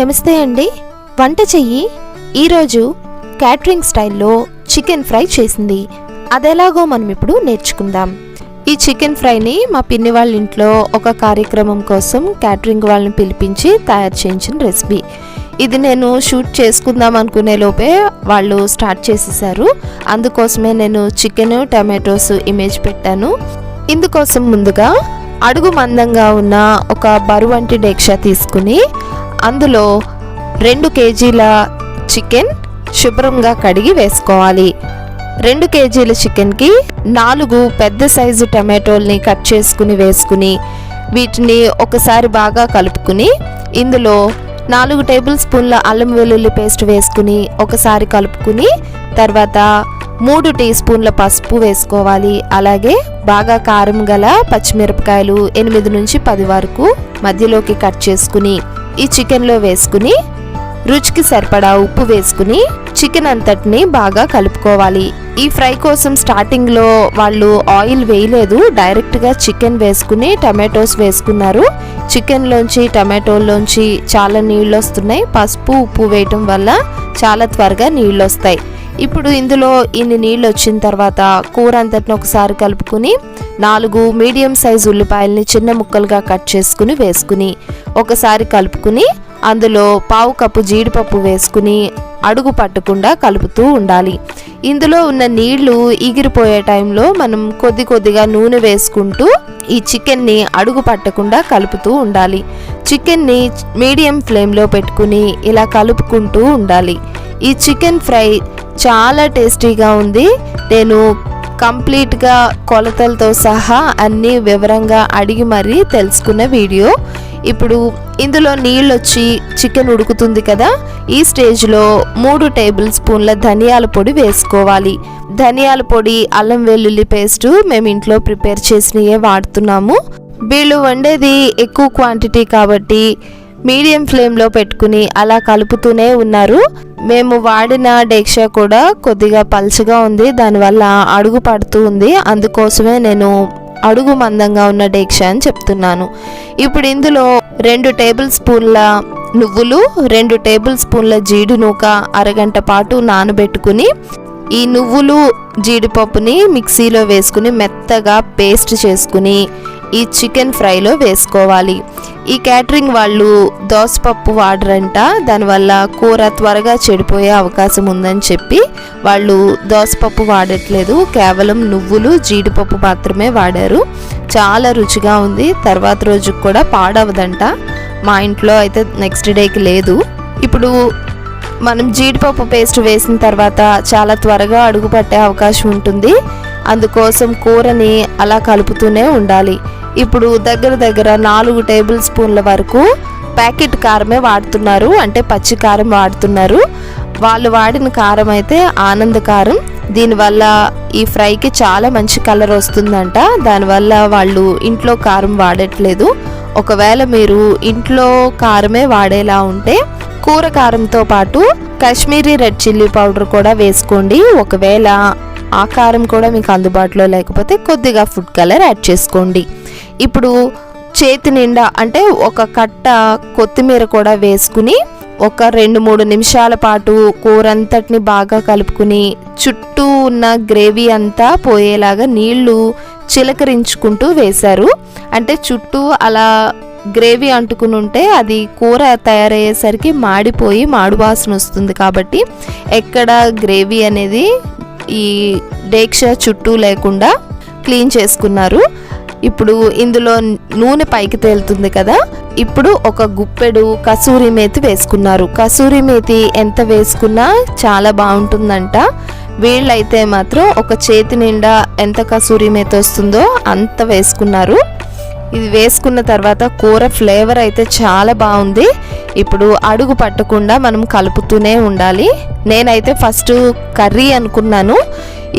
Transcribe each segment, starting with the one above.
నమస్తే అండి. వంట చెయ్యి. ఈరోజు క్యాటరింగ్ స్టైల్లో చికెన్ ఫ్రై చేసింది. అదెలాగో మనం ఇప్పుడు నేర్చుకుందాం. ఈ చికెన్ ఫ్రైని మా పిన్ని వాళ్ళ ఇంట్లో ఒక కార్యక్రమం కోసం క్యాటరింగ్ వాళ్ళని పిలిపించి తయారు చేయించిన రెసిపీ. ఇది నేను షూట్ చేసుకుందాం అనుకునే లోపే వాళ్ళు స్టార్ట్ చేసేసారు. అందుకోసమే నేను చికెన్ టమాటోస్ ఇమేజ్ పెట్టాను. ఇందుకోసం ముందుగా అడుగు మందంగా ఉన్న ఒక బరువంటి డేక్ష తీసుకుని అందులో రెండు కేజీల చికెన్ శుభ్రంగా కడిగి వేసుకోవాలి. రెండు కేజీల చికెన్కి నాలుగు పెద్ద సైజు టమాటోల్ని కట్ చేసుకుని వేసుకుని వీటిని ఒకసారి బాగా కలుపుకుని ఇందులో నాలుగు టేబుల్ స్పూన్ల అల్లం వెల్లుల్లి పేస్ట్ వేసుకుని ఒకసారి కలుపుకుని తర్వాత మూడు టీ స్పూన్ల పసుపు వేసుకోవాలి. అలాగే బాగా కారం గల పచ్చిమిరపకాయలు ఎనిమిది నుంచి పది వరకు మధ్యలోకి కట్ చేసుకుని ఈ చికెన్లో వేసుకుని రుచికి సరిపడా ఉప్పు వేసుకుని చికెన్ అంతటిని బాగా కలుపుకోవాలి. ఈ ఫ్రై కోసం స్టార్టింగ్లో వాళ్ళు ఆయిల్ వేయలేదు. డైరెక్ట్గా చికెన్ వేసుకుని టమాటోస్ వేసుకున్నారు. చికెన్లోంచి టమాటోల్లోంచి చాలా నీళ్ళు వస్తున్నాయి. పసుపు ఉప్పు వేయటం వల్ల చాలా త్వరగా నీళ్ళు వస్తాయి. ఇప్పుడు ఇందులో ఇన్ని నీళ్ళు వచ్చిన తర్వాత కూర అంతటిని ఒకసారి కలుపుకుని నాలుగు మీడియం సైజ్ ఉల్లిపాయల్ని చిన్న ముక్కలుగా కట్ చేసుకుని వేసుకుని ఒకసారి కలుపుకుని అందులో పావు కప్పు జీడిపప్పు వేసుకుని అడుగు పట్టకుండా కలుపుతూ ఉండాలి. ఇందులో ఉన్న నీళ్ళు ఎగిరిపోయే టైంలో మనం కొద్ది కొద్దిగా నూనె వేసుకుంటూ ఈ చికెన్ని అడుగు పట్టకుండా కలుపుతూ ఉండాలి. చికెన్ని మీడియం ఫ్లేమ్లో పెట్టుకుని ఇలా కలుపుకుంటూ ఉండాలి. ఈ చికెన్ ఫ్రై చాలా టేస్టీగా ఉంది. నేను కంప్లీట్గా కొలతలతో సహా అన్నీ వివరంగా అడిగి మరీ తెలుసుకున్న వీడియో. ఇప్పుడు ఇందులో నీళ్ళు వచ్చి చికెన్ ఉడుకుతుంది కదా ఈ స్టేజ్లో మూడు టేబుల్ స్పూన్ల ధనియాల పొడి వేసుకోవాలి. ధనియాల పొడి అల్లం వెల్లుల్లి పేస్టు మేము ఇంట్లో ప్రిపేర్ చేసినయే వాడుతున్నాము. వీళ్ళు వండేది ఎక్కువ క్వాంటిటీ కాబట్టి మీడియం ఫ్లేమ్లో పెట్టుకుని అలా కలుపుతూనే ఉన్నారు. మేము వాడిన డేక్షా కూడా కొద్దిగా పల్చగా ఉంది. దానివల్ల అడుగు పడుతూ ఉంది. అందుకోసమే నేను అడుగు మందంగా ఉన్న డేక్షా అని చెప్తున్నాను. ఇప్పుడు ఇందులో రెండు టేబుల్ స్పూన్ల నువ్వులు రెండు టేబుల్ స్పూన్ల జీడి నూక అరగంట పాటు నానబెట్టుకుని ఈ నువ్వులు జీడిపప్పుని మిక్సీలో వేసుకుని మెత్తగా పేస్ట్ చేసుకుని ఈ చికెన్ ఫ్రైలో వేసుకోవాలి. ఈ క్యాటరింగ్ వాళ్ళు దోసపప్పు వాడరంట. దానివల్ల కూర త్వరగా చెడిపోయే అవకాశం ఉందని చెప్పి వాళ్ళు దోసపప్పు వాడట్లేదు. కేవలం నువ్వులు జీడిపప్పు మాత్రమే వాడారు. చాలా రుచిగా ఉంది. తర్వాత రోజుకి కూడా పాడవదంట. మా ఇంట్లో అయితే నెక్స్ట్ డేకి లేదు. ఇప్పుడు మనం జీడిపప్పు పేస్ట్ వేసిన తర్వాత చాలా త్వరగా అడుగు పట్టే అవకాశం ఉంటుంది. అందుకోసం కూరని అలా కలుపుతూనే ఉండాలి. ఇప్పుడు దగ్గర దగ్గర నాలుగు టేబుల్ స్పూన్ల వరకు ప్యాకెట్ కారమే వాడుతున్నారు. అంటే పచ్చి కారం వాడుతున్నారు. వాళ్ళు వాడిన కారం అయితే ఆనంద కారం దీనివల్ల ఈ ఫ్రైకి చాలా మంచి కలర్ వస్తుందంట. దానివల్ల వాళ్ళు ఇంట్లో కారం వాడట్లేదు. ఒకవేళ మీరు ఇంట్లో కారమే వాడేలా ఉంటే కూర కారంతో పాటు కాశ్మీరీ రెడ్ చిల్లీ పౌడర్ కూడా వేసుకోండి. ఒకవేళ ఆ కారం కూడా మీకు అందుబాటులో లేకపోతే కొద్దిగా ఫుడ్ కలర్ యాడ్ చేసుకోండి. ఇప్పుడు చేతి నిండా అంటే ఒక కట్ట కొత్తిమీర కూడా వేసుకుని ఒక రెండు మూడు నిమిషాల పాటు కూర అంతటిని బాగా కలుపుకుని చుట్టూ ఉన్న గ్రేవీ అంతా పోయేలాగా నీళ్ళు చిలకరించుకుంటూ వేశారు. అంటే చుట్టూ అలా గ్రేవీ అంటుకుని ఉంటే అది కూర తయారయ్యేసరికి మాడిపోయి మాడు వాసన వస్తుంది కాబట్టి ఎక్కడ గ్రేవీ అనేది ఈ డేక్ష చుట్టూ లేకుండా క్లీన్ చేసుకున్నారు. ఇప్పుడు ఇందులో నూనె పైకి తేలుతుంది కదా. ఇప్పుడు ఒక గుప్పెడు కసూరి మేతి వేసుకున్నారు. కసూరి మేతి ఎంత వేసుకున్నా చాలా బాగుంటుందంట. వీళ్ళైతే మాత్రం ఒక చేతి నిండా ఎంత కసూరి మేతి వస్తుందో అంత వేసుకున్నారు. ఇది వేసుకున్న తర్వాత కూర ఫ్లేవర్ అయితే చాలా బాగుంది. ఇప్పుడు అడుగు పట్టకుండా మనం కలుపుతూనే ఉండాలి. నేనైతే ఫస్ట్ కర్రీ అనుకున్నాను.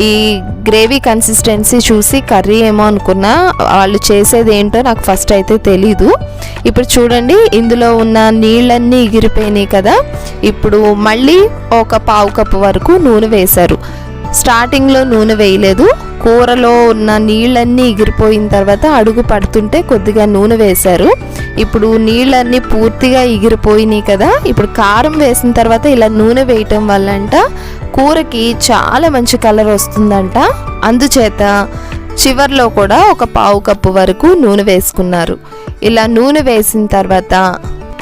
ఈ గ్రేవీ కన్సిస్టెన్సీ చూసి కర్రీ ఏమో అనుకున్నా. వాళ్ళు చేసేది ఏంటో నాకు ఫస్ట్ అయితే తెలీదు. ఇప్పుడు చూడండి ఇందులో ఉన్న నీళ్ళన్నీ ఎగిరిపోయినాయి కదా. ఇప్పుడు మళ్ళీ ఒక పావు కప్పు వరకు నూనె వేశారు. స్టార్టింగ్లో నూనె వేయలేదు. కూరలో ఉన్న నీళ్ళన్నీ ఎగిరిపోయిన తర్వాత అడుగు పడుతుంటే కొద్దిగా నూనె వేశారు. ఇప్పుడు నీళ్ళన్నీ పూర్తిగా ఎగిరిపోయినాయి కదా ఇప్పుడు కారం వేసిన తర్వాత ఇలా నూనె వేయటం వల్ల అంట కూరకి చాలా మంచి కలర్ వస్తుందంట. అందుచేత చివర్లో కూడా ఒక పావు కప్పు వరకు నూనె వేసుకున్నారు. ఇలా నూనె వేసిన తర్వాత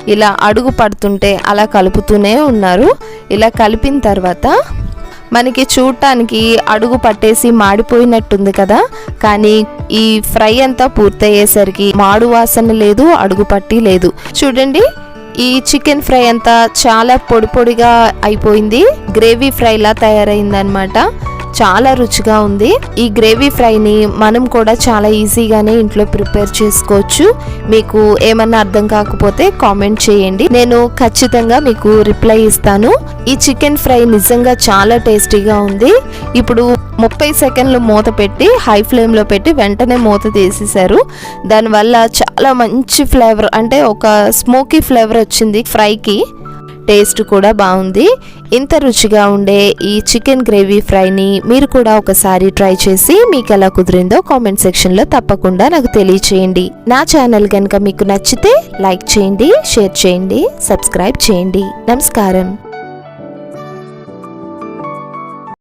ఇలా అడుగు పడుతుంటే అలా కలుపుతూనే ఉన్నారు. ఇలా కలిపిన తర్వాత మనకి చూడటానికి అడుగు పట్టేసి మాడిపోయినట్టుంది కదా. కానీ ఈ ఫ్రై అంతా పూర్తయ్యేసరికి మాడు వాసన లేదు అడుగు పట్టి లేదు. చూడండి ఈ చికెన్ ఫ్రై అంతా చాలా పొడి పొడిగా అయిపోయింది. గ్రేవీ ఫ్రైలా తయారైందనమాట చాలా రుచిగా ఉంది. ఈ గ్రేవీ ఫ్రైని మనం కూడా చాలా ఈజీగానే ఇంట్లో ప్రిపేర్ చేసుకోవచ్చు. మీకు ఏమన్నా అర్థం కాకపోతే కామెంట్ చేయండి. నేను ఖచ్చితంగా మీకు రిప్లై ఇస్తాను. ఈ చికెన్ ఫ్రై నిజంగా చాలా టేస్టీగా ఉంది. ఇప్పుడు ముప్పై సెకండ్లు మూత పెట్టి హై ఫ్లేమ్లో పెట్టి వెంటనే మూత తీసేశారు. దానివల్ల చాలా మంచి ఫ్లేవర్ అంటే ఒక స్మోకీ ఫ్లేవర్ వచ్చింది ఫ్రైకి. టేస్ట్ కూడా బాగుంది. ఇంత రుచిగా ఉండే ఈ చికెన్ గ్రేవీ ఫ్రైని మీరు కూడా ఒకసారి ట్రై చేసి మీకు ఎలా కుదిరిందో కామెంట్ సెక్షన్లో తప్పకుండా నాకు తెలియచేయండి. నా ఛానల్ కనుక మీకు నచ్చితే లైక్ చేయండి షేర్ చేయండి సబ్స్క్రైబ్ చేయండి. నమస్కారం.